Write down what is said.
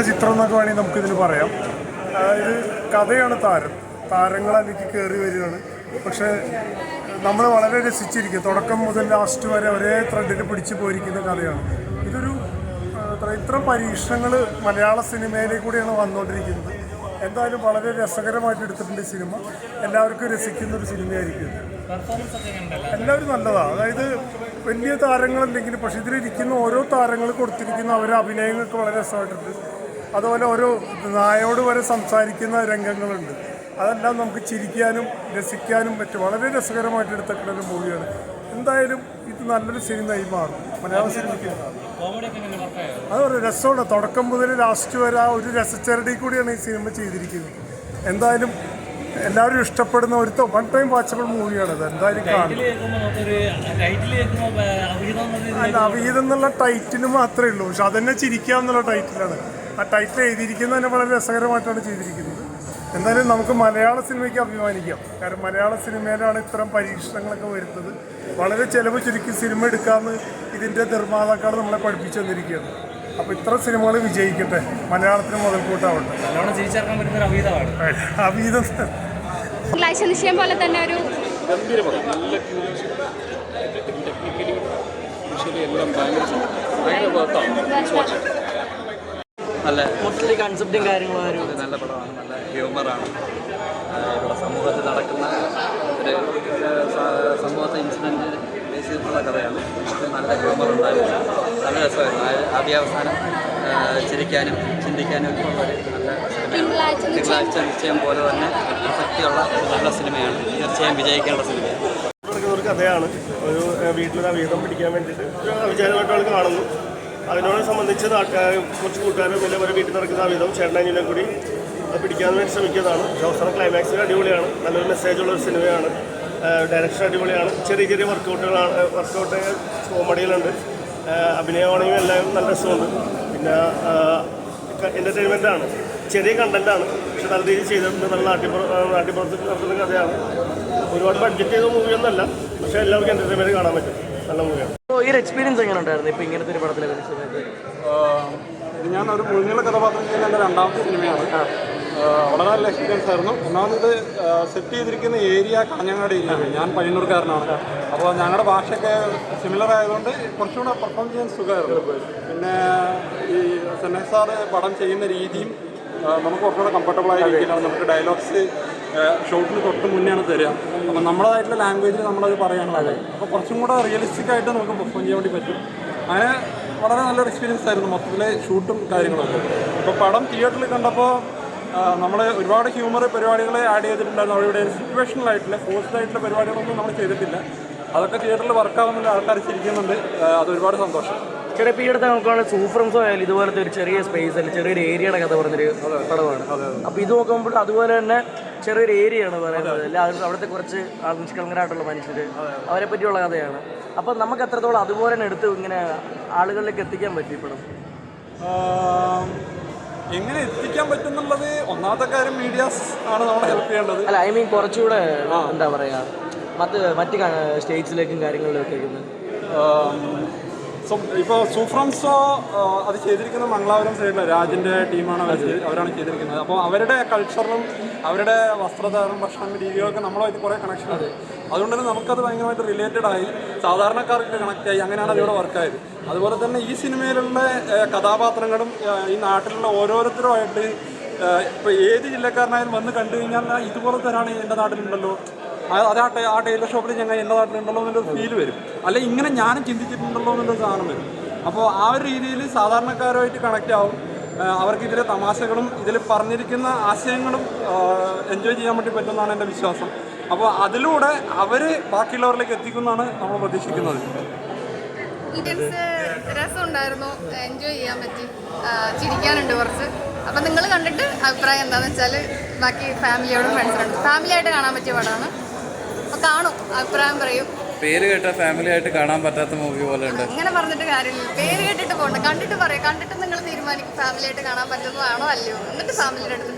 ചിത്രം എന്നൊക്കെ വേണമെങ്കിൽ നമുക്കിതിന് പറയാം. ഇത് കഥയാണ് താരം. താരങ്ങൾ അതിലേക്ക് കയറി വരികയാണ്. പക്ഷേ നമ്മൾ വളരെ രസിച്ചിരിക്കും. തുടക്കം മുതൽ ലാസ്റ്റ് വരെ ഒരേ ത്രെഡിൽ പിടിച്ചു പോയിരിക്കുന്ന കഥയാണ്. ഇതൊരു ഇത്ര- പരീക്ഷണങ്ങൾ മലയാള സിനിമയിലെ കൂടിയാണ് വന്നുകൊണ്ടിരിക്കുന്നത് എന്തായാലും വളരെ രസകരമായിട്ട് എടുത്തിട്ടുണ്ട് സിനിമ. എല്ലാവർക്കും രസിക്കുന്ന ഒരു സിനിമയായിരിക്കും എല്ലാവരും നല്ലതാണ് അതായത് വലിയ താരങ്ങളില്ലെങ്കിലും പക്ഷെ ഇതിലിരിക്കുന്ന ഓരോ താരങ്ങൾ കൊടുത്തിരിക്കുന്ന അവരുടെ അഭിനയങ്ങൾക്ക് വളരെ രസമായിട്ടുണ്ട്. അതുപോലെ ഒരു നായോട് വരെ സംസാരിക്കുന്ന രംഗങ്ങളുണ്ട്. അതെല്ലാം നമുക്ക് ചിരിക്കാനും രസിക്കാനും പറ്റും. വളരെ രസകരമായിട്ട് എടുത്തിട്ടുള്ള ഒരു മൂവിയാണ്. എന്തായാലും ഇത് നല്ലൊരു സിനിമ സിനിമയായി മാറും. മലയാള സിനിമയ്ക്ക്. അത് ഒരു രസമാണ്. തുടക്കം മുതൽ ലാസ്റ്റ് വരെ ആ ഒരു രസച്ചരടി കൂടിയാണ് ഈ സിനിമ ചെയ്തിരിക്കുന്നത്. എന്തായാലും എല്ലാവരും ഇഷ്ടപ്പെടുന്ന ഒരു വൺ ടൈം വാച്ചബിൾ മൂവിയാണ് അത്. എന്തായാലും കാണും. അവിഹിതം അല്ല അവിഹിതം എന്നുള്ള ടൈറ്റിൽ മാത്രമേ ഉള്ളൂ. പക്ഷെ അതന്നെ ചിരിക്കുക എന്നുള്ള ടൈറ്റിലാണ് ആ ടൈറ്റിൽ എഴുതിയിരിക്കുന്നത് തന്നെ വളരെ രസകരമായിട്ടാണ് ചെയ്തിരിക്കുന്നത്. എന്തായാലും നമുക്ക് മലയാള സിനിമയ്ക്ക് അഭിമാനിക്കാം. കാരണം മലയാള സിനിമയിലാണ് ഇത്തരം പരീക്ഷണങ്ങളൊക്കെ വരുന്നത്. വളരെ ചിലവ് ചുരുക്കി സിനിമ എടുക്കാമെന്ന് ഇതിന്റെ നിർമ്മാതാക്കൾ നമ്മളെ പഠിപ്പിച്ചു തന്നിരിക്കുകയാണ്. അപ്പോൾ ഇത്ര സിനിമകൾ വിജയിക്കട്ടെ. മലയാളത്തിന് മുതൽക്കൂട്ടാവട്ടെ. അവീതം തിങ്കളാഴ്ച നിശ്ചയം പോലെ തന്നെ ഒരു എല്ലാം ഭയങ്കര ഭയങ്കര നല്ല മൊത്തത്തിൽ കൺസെപ്റ്റും കാര്യങ്ങളും നല്ല പടമാണ് നല്ല ഹ്യൂമറാണ് ഇവിടെ സമൂഹത്തിൽ നടക്കുന്ന ഒരു സമൂഹത്തെ ഇൻസിഡന്റ് ബേസ് ചെയ്തിട്ടുള്ള കഥയാണ്. നല്ല ഹ്യൂമർ ഉണ്ടായിരുന്നു. നല്ല രസമായിരുന്നു. ആ- ആദ്യാവസാനം ഏഹ്, ചിരിക്കാനും ചിന്തിക്കാനും ഒക്കെ ഉള്ള നല്ല തിങ്കളാഴ്ച നിശ്ചയം. പോലെ തന്നെ പ്രസക്തിയുള്ള ഒരു നല്ല സിനിമയാണ് തീർച്ചയായും വിജയിക്കേണ്ട സിനിമയാണ് കഥയാണ്. ഒരു വീട്ടിൽ വീട്ടിലൊരു വീതം പിടിക്കാൻ വേണ്ടിയിട്ട്. ഒരു അവിചാരമായിട്ട് ആൾ കാണുന്നു. അതിനോട് സംബന്ധിച്ച് കുറച്ച് കൂട്ടുകാരും പിന്നെ ഒരു വീട്ടിൽ നടക്കുന്ന വിധം ചേട്ടനും കൂടി പിടിക്കാൻ വേണ്ടി ശ്രമിക്കുന്നതാണ് ജോസറ ക്ലൈമാക്സിൽ അടിപൊളിയാണ്. നല്ലൊരു മെസ്സേജുള്ള ഒരു സിനിമയാണ്. ഡയറക്ഷൻ അടിപൊളിയാണ്. ചെറിയ ചെറിയ വർക്കൗട്ടുകളാണ് വർക്കൗട്ട് കോമഡിയിലുണ്ട് അഭിനയമാണെങ്കിലും എല്ലാം നല്ല രസമുണ്ട്. പിന്നെ എന്റർടൈൻമെന്റ് ആണ്. ചെറിയ കണ്ടന്റാണ് പക്ഷെ നല്ല രീതിയിൽ ചെയ്തിട്ടുണ്ട് നല്ല നാട്ടിപ്പുറ നാട്ടിപ്പുറത്ത് നടത്തുന്ന കഥയാണ്. ഒരുപാട് ബഡ്ജറ്റ് ചെയ്ത മൂവിയൊന്നല്ല പക്ഷെ എല്ലാവർക്കും എന്റർടൈൻമെന്റ് കാണാൻ പറ്റും. നല്ല മൂവിയാണ് അപ്പോൾ ഈ ഒരു എക്സ്പീരിയൻസ് എങ്ങനെ ഉണ്ടായിരുന്നു ഇപ്പോൾ ഇങ്ങനത്തെ ഒരു ഇത് ഞാൻ ഒരു മുഴുനീള കഥാപാത്രം ചെയ്യുന്ന എന്റെ രണ്ടാമത്തെ സിനിമയാണ്. വളരെ നല്ല എക്സ്പീരിയൻസ് ആയിരുന്നു. ഒന്നാമത് സെറ്റ് ചെയ്തിരിക്കുന്ന ഏരിയ കാഞ്ഞങ്ങാട് ഏരിയ ഞാൻ പയ്യന്നൂർക്കാരനാണ്. അപ്പോൾ ഞങ്ങളുടെ ഭാഷയൊക്കെ സിമിലർ ആയതുകൊണ്ട് കുറച്ചുകൂടെ പെർഫോം ചെയ്യാൻ സുഖമായിരുന്നു. പിന്നെ ഈ സെന്നൈ സാറ് പടം ചെയ്യുന്ന രീതിയും നമുക്ക് കുറച്ചുകൂടെ കംഫർട്ടബിൾ ആയിരിക്കില്ല നമുക്ക് ഡയലോഗ്സ് ഷോട്ടിന് തൊട്ട് മുന്നെയാണ് തരിക. അപ്പോൾ നമ്മളതായിട്ടുള്ള ലാംഗ്വേജിൽ നമ്മളത് പറയാനുള്ളത്. അപ്പോൾ കുറച്ചും കൂടെ റിയലിസ്റ്റിക് ആയിട്ട് നമുക്ക് പെർഫോം ചെയ്യാൻ വേണ്ടി പറ്റും. അങ്ങനെ വളരെ നല്ലൊരു എക്സ്പീരിയൻസ് ആയിരുന്നു മൊത്തത്തിലെ ഷൂട്ടും കാര്യങ്ങളൊക്കെ. അപ്പോൾ പടം തിയേറ്ററിൽ കണ്ടപ്പോൾ നമ്മൾ ഒരുപാട് ഹ്യൂമർ പരിപാടികളെ ആഡ് ചെയ്തിട്ടുണ്ടായിരുന്നു. അവിടെ ഇവിടെ സിറ്റുവേഷണലായിട്ടുള്ള ഫോഴ്സ്ഡ് ആയിട്ടുള്ള പരിപാടികളൊന്നും നമ്മൾ ചെയ്തിട്ടില്ല. അതൊക്കെ തിയേറ്ററിൽ വർക്കാവുന്ന ആൾക്കാർ ചിരിക്കുന്നുണ്ട്. അതൊരുപാട് അത് ഒരുപാട് സന്തോഷം. ചെറിയ ഈ അടുത്ത് നോക്കുകയാണെങ്കിൽ സൂഫ്രംസോ ആയാലും ഇതുപോലത്തെ ഒരു ചെറിയ സ്പേസ് അല്ലെങ്കിൽ ചെറിയൊരു ഏരിയയുടെ കഥ പറഞ്ഞൊരു പടമാണ്. അപ്പോൾ ഇത് നോക്കുമ്പോൾ അതുപോലെ തന്നെ ചെറിയൊരു ഏരിയയാണ് പറയുന്നത്. അല്ല അവിടുത്തെ കുറച്ച് നിഷ്കളങ്കരായിട്ടുള്ള മനുഷ്യർ അവരെ പറ്റിയുള്ള കഥയാണ്. അപ്പോൾ നമുക്ക് എത്രത്തോളം അതുപോലെ തന്നെ എടുത്ത് ഇങ്ങനെ ആളുകളിലേക്ക് എത്തിക്കാൻ പറ്റി ഇപ്പോഴും എങ്ങനെ എത്തിക്കാൻ പറ്റുന്നുള്ളത് ഒന്നാമത്തെ കാര്യം മീഡിയാസ് ആണ് നമ്മളെ ഹെൽപ്പ് ചെയ്യേണ്ടത്. അല്ല ഐ മീൻ കുറച്ചുകൂടെ എന്താ പറയുക മറ്റ് മറ്റ് സ്റ്റേറ്റ്സിലേക്കും കാര്യങ്ങളിലേക്കും സോ ഇപ്പോൾ സൂഫ്രംസോ അത് ചെയ്തിരിക്കുന്നത് മംഗളാപുരം സൈഡിലെ രാജിന്റെ ടീമാണ് അവർ അവരാണ് ചെയ്തിരിക്കുന്നത്. അപ്പോൾ അവരുടെ കൾച്ചറും അവരുടെ വസ്ത്രധാരണം ഭക്ഷണം രീതികളൊക്കെ നമ്മളുമായിട്ട് കുറേ കണക്ഷൻ ഉണ്ട്. അതുകൊണ്ട് തന്നെ നമുക്കത് ഭയങ്കരമായിട്ട് റിലേറ്റഡ് ആയി. സാധാരണക്കാർക്ക് കണക്ട് ആയി. അങ്ങനെയാണ് അതിവിടെ വർക്കായത് അതുപോലെ തന്നെ ഈ സിനിമയിലുള്ള കഥാപാത്രങ്ങളും ഈ നാട്ടിലുള്ള ഓരോരുത്തരുമായിട്ട് ഇപ്പോൾ ഏത് ജില്ലക്കാരനായാലും വന്ന് കണ്ടു കഴിഞ്ഞാൽ ഇതുപോലെ തന്നെയാണ് എന്റെ നാട്ടിലുണ്ടല്ലോ. അത് ആ ആ ടൈലർ ഷോപ്പിൽ ഞങ്ങൾ എന്റെ നാട്ടിലുണ്ടല്ലോ എന്നൊരു ഫീൽ വരും. അല്ലെ ഇങ്ങനെ ഞാനും ചിന്തിച്ചിട്ടുണ്ടല്ലോ എന്നൊരു സാധനം വരും. അപ്പോൾ ആ ഒരു രീതിയിൽ സാധാരണക്കാരുമായിട്ട് കണക്റ്റ് ആവും. അവർക്ക് ഇതിലെ തമാശകളും ഇതിൽ പറഞ്ഞിരിക്കുന്ന ആശയങ്ങളും എൻജോയ് ചെയ്യാൻ വേണ്ടി പറ്റുമെന്നാണ് എന്റെ വിശ്വാസം. അപ്പോൾ അതിലൂടെ അവർ ബാക്കിയുള്ളവരിലേക്ക് എത്തിക്കുമെന്നാണ് നമ്മൾ പ്രതീക്ഷിക്കുന്നത്. എൻജോയ് ചെയ്യാൻ ചിരിക്കാനുണ്ട് കുറച്ച്. അപ്പം നിങ്ങൾ കണ്ടിട്ട് അഭിപ്രായം എന്താണെന്ന് വെച്ചാൽ ബാക്കി ഫാമിലിയോടും ഫ്രണ്ട്സിനോടും ഫാമിലിയായിട്ട് കാണാൻ പറ്റിയ പടമാണ്. കാണും അഭിപ്രായം പറയും. പേര് കേട്ട ഫാമിലി ആയിട്ട് കാണാൻ പറ്റാത്ത മൂവി പോലെ ഉണ്ട്. അങ്ങനെ പറഞ്ഞിട്ട് കാര്യമില്ല. പേര് കേട്ടിട്ട് പോകണ്ട കണ്ടിട്ട് പറയാം. കണ്ടിട്ട് നിങ്ങൾ തീരുമാനിക്കും ഫാമിലി ആയിട്ട് കാണാൻ പറ്റുന്നതാണോ അല്ലയോ. എന്നിട്ട് ഫാമിലിയുടെ അടുത്ത്